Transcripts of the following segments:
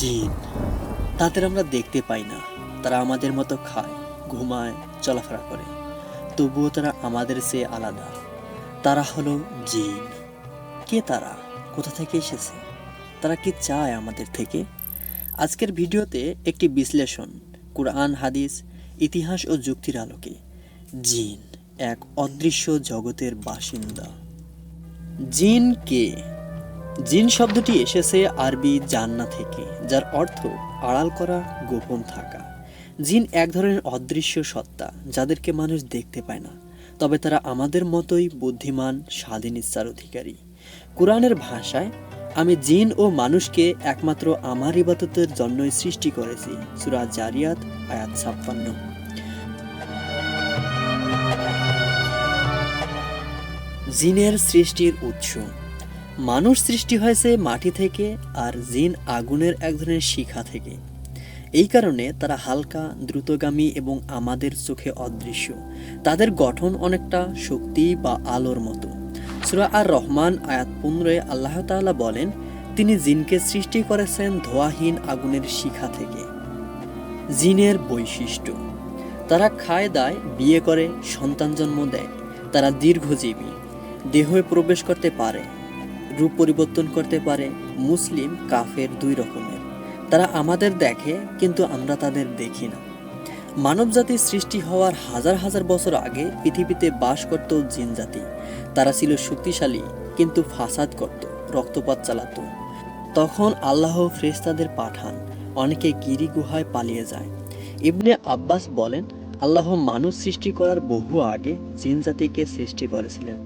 জিন। তাদের আমরা দেখতে পাই না। তারা আমাদের মতো খায়, ঘুমায়, চলাফেরা করে। তবুও তারা আমাদের চেয়ে আলাদা। তারা হলো জিন। কে তারা? কোথা থেকে এসেছে? তারা কি চায় আমাদের থেকে? আজকের ভিডিওতে একটি বিশ্লেষণ, কোরআন, হাদিস, ইতিহাস ও যুক্তির আলোকে। জিন এক অদৃশ্য জগতের বাসিন্দা। জিন কে? জিন শব্দটি এসেছে আরবি জান্না থেকে, যার অর্থ আড়াল করা, গোপন থাকা। জিন এক ধরনের অদৃশ্য সত্তা, যাদেরকে মানুষ দেখতে পায় না। তবে তারা আমাদের মতোই বুদ্ধিমান, স্বাধীন ইচ্ছার অধিকারী। কোরআনের ভাষায়, আমি জিন ও মানুষকে একমাত্র আমার ইবাদতের জন্যই সৃষ্টি করেছি, সুরা জারিয়াত, আয়াত ছাপ্পান্ন। জিনের সৃষ্টির উৎস। মানুষ সৃষ্টি হয়েছে মাটি থেকে আর জিন আগুনের এক ধরনের শিখা থেকে। এই কারণে তারা হালকা, দ্রুতগামী এবং আমাদের চোখে অদৃশ্য। তাদের গঠন অনেকটা শক্তি বা আলোর মতো। সুরা আর রহমান আয়াত পনেরোয় আল্লাহ তাআলা বলেন, তিনি জিনকে সৃষ্টি করেছেন ধোয়াহীন আগুনের শিখা থেকে। জিনের বৈশিষ্ট্য। তারা খায় দায় বিয়ে করে, সন্তান জন্ম দেয়। তারা দীর্ঘজীবী। দেহে প্রবেশ করতে পারে। রূপ পরিবর্তন করতে পারে। মুসলিম, কাফের দুই রকমের। তারা আমাদের দেখে, কিন্তু আমরা তাদের দেখি না। মানবজাতির সৃষ্টি হওয়ার হাজার হাজার বছর আগে পৃথিবীতে বাস করত জিন জাতি। তারা ছিল শক্তিশালী, কিন্তু ফাসাদ করত, রক্তপাত চালাত। তখন আল্লাহ ফ্রেস্তাদের পাঠান, অনেকে গিরি গুহায় পালিয়ে যায়। ইবনে আব্বাস বলেন, আল্লাহ মানুষ সৃষ্টি করার বহু আগে জিন জাতিকে সৃষ্টি করেছিলেন।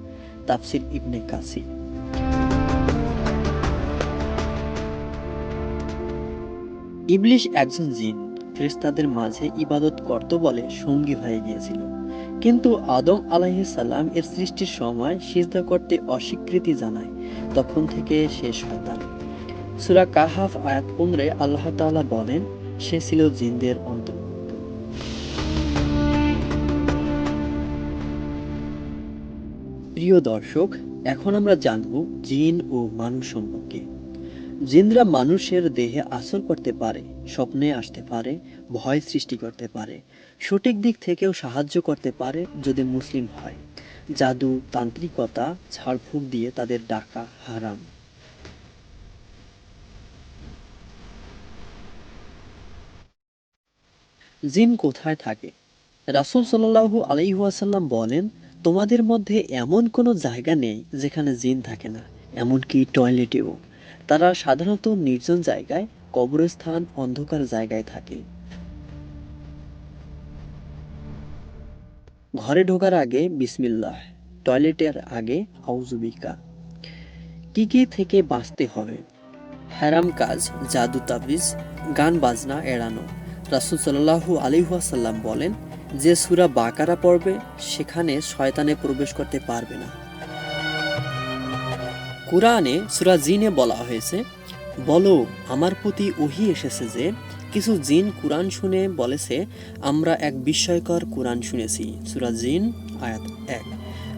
তাফসির ইবনে কাসি ইবলিশ একজন জিন, ফেরেশতাদের মাঝে ইবাদত করত বলে সঙ্গী হয়ে গিয়েছিল। কিন্তু আদম সালাম এর সৃষ্টির সময় সিজদা করতে অস্বীকৃতি জানায়। তখন থেকে সে শয়তান। সুরা কাহাফ আয়াত পনেরোয় আল্লাহ তাআলা বলেন, সে ছিল জিনদের অন্তর্ভুক্ত। প্রিয় দর্শক, এখন আমরা জানব জিন ও মানুষ সম্পর্কে। জিনরা মানুষের দেহে আসর করতে পারে, স্বপ্নে আসতে পারে, ভয় সৃষ্টি করতে পারে, সঠিক দিক থেকেও সাহায্য করতে পারে যদি মুসলিম হয়। জাদু, তান্ত্রিকতা ঝাড়ফুঁক দিয়ে তাদের ডাকা হারাম। জিন কোথায় থাকে? রাসূল সাল্লাল্লাহু আলাইহি ওয়াসাল্লাম বলেন, তোমাদের মধ্যে এমন কোনো জায়গা নেই যেখানে জিন থাকে না, এমনকি টয়লেটেও। তারা সাধারণত নির্জন জায়গায়, কবরস্থান অন্ধকার জায়গায় থাকে। ঘরে ঢোকার আগে বিসমিল্লাহ, টয়লেটের আগে আউজুবিকা কি কি থেকে বাঁচতে হবে? হ্যারাম কাজ, জাদু তাবিজ, গান বাজনা এড়ানো। রাসুল সাল্লাহু আলিহাসাল্লাম বলেন, যে সুরা বাকারা পড়বে, সেখানে শয়তানে প্রবেশ করতে পারবে না। কোরআনে সুরা জিনে বলা হয়েছে, বলো, আমার প্রতি ওহি এসেছে যে, কিছু জিন কোরআন শুনে বলেছে, আমরা এক বিস্ময়কর কোরআন শুনেছি। সুরা জিন, আয়াত এক।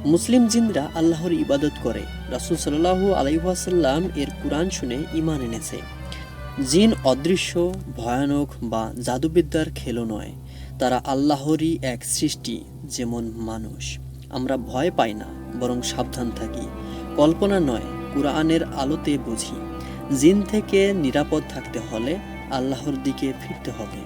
মুসলিম জিনরা আল্লাহর ইবাদত করে। রাসুল সাল্লাহু আলাইহাসাল্লাম এর কোরআন শুনে ইমান এনেছে। জিন অদৃশ্য, ভয়ানক বা জাদুবিদ্যার খেলো নয়। তারা আল্লাহরই এক সৃষ্টি, যেমন মানুষ। আমরা ভয় পাই না, বরং সাবধান থাকি। কল্পনা নয় কোরআনের আলোতে বুঝি জিন থেকে নিরাপদ থাকতে হলে আল্লাহর দিকে ফিরতে হবে।